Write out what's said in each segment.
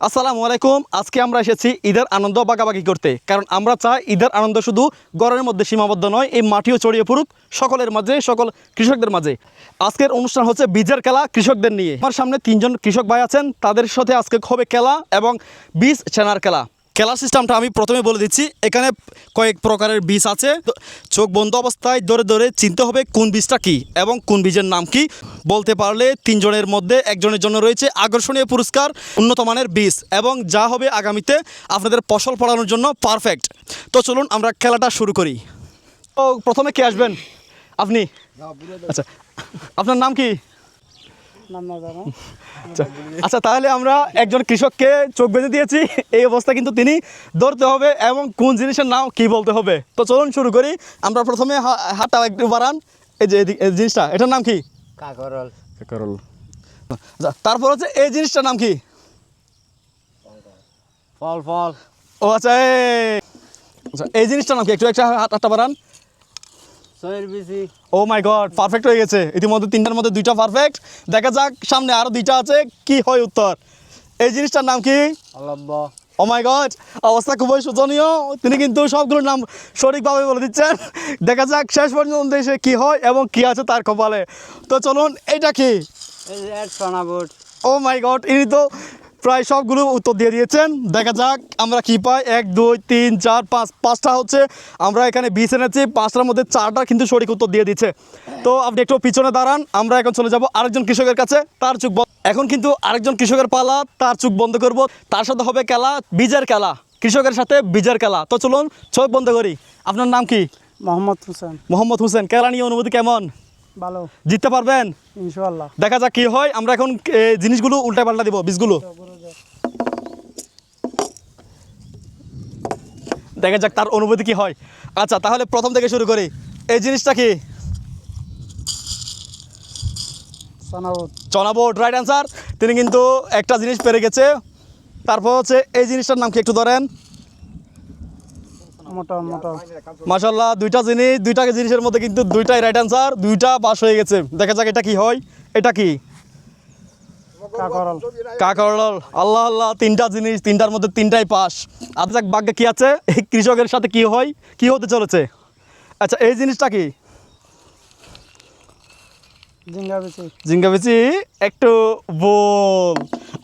আসসালামু আলাইকুম। আজকে আমরা এসেছি ঈদের আনন্দ বাগাবাগি করতে। কারণ আমরা চাই ঈদের আনন্দ শুধু গড়ের মধ্যে সীমাবদ্ধ নয়, এই মাটিও চড়িয়ে পড়ুক সকলের মাঝে, সকল কৃষকদের মাঝে। আজকের অনুষ্ঠান হচ্ছে বীজের খেলা কৃষকদের নিয়ে। আমার সামনে তিনজন কৃষক ভাই আছেন, তাদের সাথে আজকে হবে খেলা এবং বীজ চেনার খেলা। খেলার সিস্টেমটা আমি প্রথমে বলে দিচ্ছি এখানে কয়েক প্রকারের বীজ আছে। চোখ বন্ধ অবস্থায় ধরে ধরে চিনতে হবে কোন বীজটা কি এবং কোন বীজের নাম কি। বলতে পারলে তিনজনের মধ্যে একজনের জন্য রয়েছে আকর্ষণীয় পুরস্কার উন্নত মানের বীজ এবং যা হবে আগামীতে আপনাদের ফসল ফলানোর জন্য পারফেক্ট তো চলুন আমরা খেলাটা শুরু করি। তো প্রথমে কে আসবেন? আপনি? আচ্ছা আপনার নাম কি? আচ্ছা আচ্ছা তাহলে আমরা একজন কৃষককে চোখ বেঁধে দিয়েছি। এই অবস্থা কিন্তু তিনি ধরতে হবে এবং কোন জিনিসের নাম কি বলতে হবে। তো চলুন শুরু করি। আমরা প্রথমে হাতটা একটু বাড়ান। এই যে জিনিসটা এটার নাম কি? কাকরল। করল তারপর হচ্ছে এই জিনিসটার নাম কি? ফল ফল। ও আচ্ছা এই- আচ্ছা এই জিনিসটার নাম কি? একটু একটা হাত হাতটা বাড়ান। ও মাই গড পারফেক্ট হয়ে গেছে। ইতিমধ্যে তিনটার মধ্যে দুইটা পারফেক্ট দেখা যাক সামনে আরও দুইটা আছে কি হয় উত্তর? এই জিনিসটার নাম কি? ও মাই গড অবস্থা খুবই শোচনীয়। তিনি কিন্তু সবগুলোর নাম সঠিকভাবে বলে দিচ্ছেন। দেখা যাক শেষ পর্যন্ত এসে কি হয় এবং কি আছে তার কপালে। তো চলুন এটা কি? ও মাই গড ইনি তো প্রায় সবগুলো উত্তর দিয়ে দিয়েছেন। দেখা যাক আমরা কি পাই। এক দুই তিন চার পাঁচ পাঁচটা হচ্ছে। আমরা এখানে বিষ এনেছি। পাঁচটার মধ্যে চারটা কিন্তু সঠিক উত্তর দিয়ে দিচ্ছে। তো আপনি একটু পিছনে দাঁড়ান। আমরা এখন চলে যাব আরেকজন কৃষকের কাছে। তার চোখ এখন কিন্তু আরেকজন কৃষকের পালা। তার চোখ বন্ধ করব। তার সাথে হবে খেলা। বীজের খেলা। কৃষকের সাথে বীজের খেলা। তো চলুন চোখ বন্ধ করি। আপনার নাম কি? মোহাম্মদ হোসেন। মোহাম্মদ হোসেন। খেলা নিয়ে অনুভূতি কেমন? ভালো। জিততে পারবেন? ইনশাল্লাহ দেখা যাক কি হয়। আমরা এখন জিনিসগুলো উল্টা পাল্টা দিব বীজগুলো। দেখা যাক তার অনুভূতি কি হয়। আচ্ছা তাহলে প্রথম থেকে শুরু করি। এই জিনিসটা কি? বোর্ড রাইট অ্যান্সার তিনি কিন্তু একটা জিনিস পেরে গেছে। তারপর হচ্ছে এই জিনিসটার নাম কি একটু ধরেন? মোটা দুইটা জিনিস দুইটা জিনিসের মধ্যে কিন্তু দুইটাই রাইট অ্যান্সার দুইটা বাস হয়ে গেছে। দেখা যাক এটা কি হয় এটা কি? কাকরল। আল্লাহ আল্লাহ তিনটা জিনিস তিনটার মধ্যে তিনটাই পাস। আচ্ছা যাক ভাগ্যে কি আছে? এই কৃষকের সাথে কি হয়? কি হতে চলেছে? আচ্ছা এই জিনিসটা কি? জিঙ্গা বেচি। একটু বল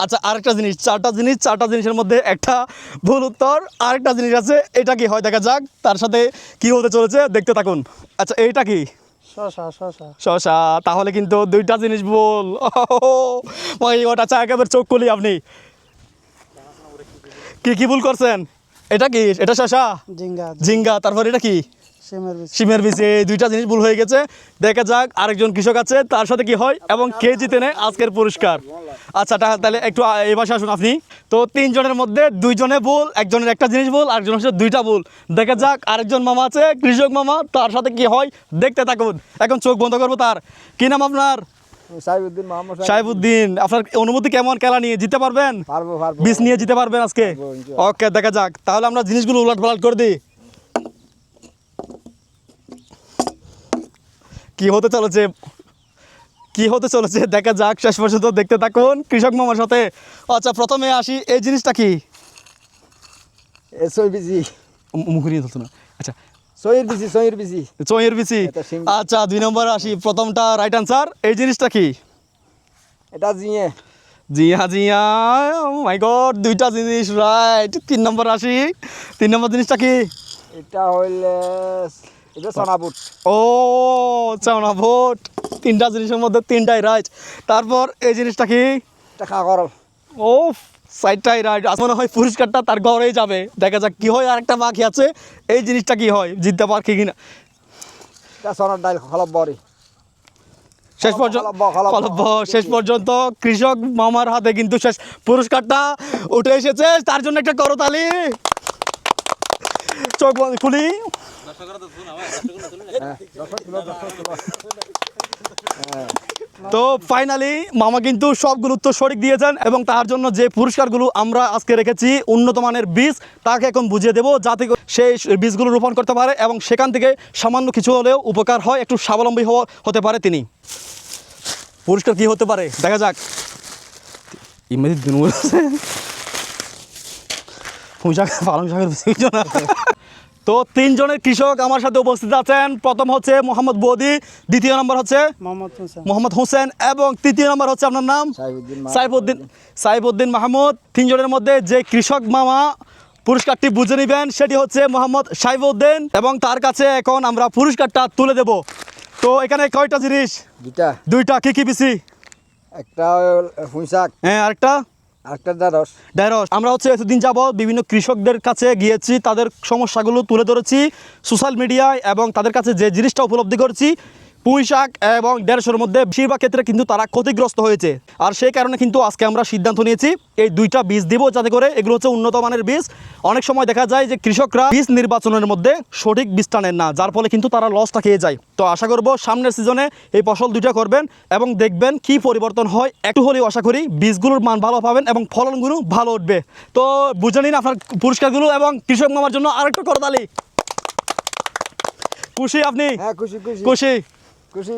আচ্ছা আরেকটা জিনিস চারটা জিনিস চারটা জিনিসের মধ্যে একটা ভুল উত্তর আরেকটা জিনিস আছে এটা কি হয়? দেখা যাক তার সাথে কি হতে চলেছে দেখতে থাকুন। আচ্ছা এইটা কি? শশা তাহলে কিন্তু দুইটা জিনিস বল ওটা চা একেবারে চোখ খুলি আপনি। কি কি ভুল করছেন? এটা কি? এটা শশা? জিঙ্গা তারপর এটা কি? সিমের বিচি। এই দুইটা জিনিস ভুল হয়ে গেছে। দেখা যাক আরেকজন কৃষক আছে তার সাথে কি হয় এবং কে জিতে নেয় আজকের পুরস্কার। আচ্ছা তাহলে একটু এই আসুন আপনি। তো তিনজনের মধ্যে দুইজনে ভুল একজনের একটা জিনিস ভুল আরেকজনের হচ্ছে দুইটা ভুল। দেখা যাক আরেকজন মামা আছে কৃষক মামা তার সাথে কি হয় দেখতে থাকুন। এখন চোখ বন্ধ করব তার। কি নাম আপনার? সাইবুদ্দিন মোহাম্মদ সাহেব। আপনার অনুভূতি কেমন? খেলা নিয়ে জিতে পারবেন? পারব পারব। বিষ নিয়ে জিতে পারবেন আজকে? ওকে দেখা যাক। তাহলে আমরা জিনিসগুলো উলট পালট করে দিই। কি হতে চলেছে? কি হতে চলেছে? দেখা যাক শেষ পর্যন্ত দেখতে থাকুন। কৃষক মামার সাথে। আচ্ছা প্রথমে আসি এই জিনিসটা কি? বিজি ধরতো না। সইয়ের বিজি সইয়ের বিজি। চয়ের বিচি আচ্ছা দুই নম্বর আসি প্রথমটা রাইট আনসার এই জিনিসটা কি? এটা জিয়ে। জিয়া জিয়া মাই গড দুইটা জিনিস রাইট তিন নম্বর আসি। তিন নম্বর জিনিসটা কি? এটা হইলে এটা সোনাবুট ও ভোট তিনটা জিনিসের মধ্যে তিনটাই রাইট তারপর এই জিনিসটা কি? এটা কাকরল ও সাইডটাই রাইট আজ মনে হয় পুরস্কারটা তার ঘরেই যাবে। দেখা যাক কি হয় আরেকটা বাকি আছে। এই জিনিসটা কি হয় জিততে পার কি কিনা? এটা সোনার ডাইল খলব বড়ি। শেষ পর্যন্ত শেষ পর্যন্ত কৃষক মামার হাতে কিন্তু শেষ। পুরস্কারটা উঠে এসেছে তার জন্য একটা করতালি। চোখ বন্ধ খুলি। তো ফাইনালি মামা কিন্তু সবগুলো উত্তর সঠিক দিয়েছেন এবং তার জন্য যে পুরস্কারগুলো আমরা আজকে রেখেছি উন্নত মানের বীজ, তাকে এখন বুঝিয়ে দেবো যাতে সেই বীজগুলো রোপণ করতে পারে এবং সেখান থেকে সামান্য কিছু হলেও উপকার হয়, একটু স্বাবলম্বী হতে পারে তিনি। পুরস্কার কি হতে পারে? দেখা যাক। ইমেজ দিন পুঁই শাক পালং শাকের তো তিনজনের কৃষক আমার সাথে উপস্থিত আছেন। প্রথম হচ্ছে মোহাম্মদ বৌদি দ্বিতীয় নম্বর হচ্ছে মোহাম্মদ হোসেন। এবং তৃতীয় নম্বর হচ্ছে আপনার নাম? সাইফুদ্দিন সাইফুদ্দিন সাইফুদ্দিন মাহমুদ। তিনজনের মধ্যে যে কৃষক মামা পুরস্কারটি বুঝে নেবেন সেটি হচ্ছে মোহাম্মদ সাইফুদ্দিন এবং তার কাছে এখন আমরা পুরস্কারটা তুলে দেব। তো এখানে কয়টা জিনিস? দুটা দুইটা কি কি বিসি একটা হ্যাঁ আরেকটা? আমরা হচ্ছে এতদিন যাব বিভিন্ন কৃষকদের কাছে গিয়েছি, তাদের সমস্যাগুলো তুলে ধরেছি সোশ্যাল মিডিয়ায় এবং তাদের কাছে যে জিনিসটা উপলব্ধি করেছি পুঁই শাক এবং দেড়শোর মধ্যে বেশিরভাগ ক্ষেত্রে কিন্তু তারা ক্ষতিগ্রস্ত হয়েছে। আর সেই কারণে কিন্তু আজকে আমরা সিদ্ধান্ত নিয়েছি এই দুইটা বীজ দিব যাতে করে এগুলো হচ্ছে উন্নত মানের বীজ। অনেক সময় দেখা যায় যে কৃষকরা বীজ নির্বাচনের মধ্যে সঠিক বীজটা নেন না যার ফলে কিন্তু তারা লসটা খেয়ে যায়। তো আশা করব সামনের সিজনে এই ফসল দুইটা করবেন এবং দেখবেন কি পরিবর্তন হয়। একটু হলেও আশা করি বীজগুলোর মান ভালো পাবেন এবং ফলনগুলো ভালো উঠবে। তো বুঝে নিন আপনার পুরস্কারগুলো এবং কৃষক মামার জন্য আরেকটু করতালি। খুশি আপনি? হ্যাঁ খুশি। খুশি? খুশি খুশি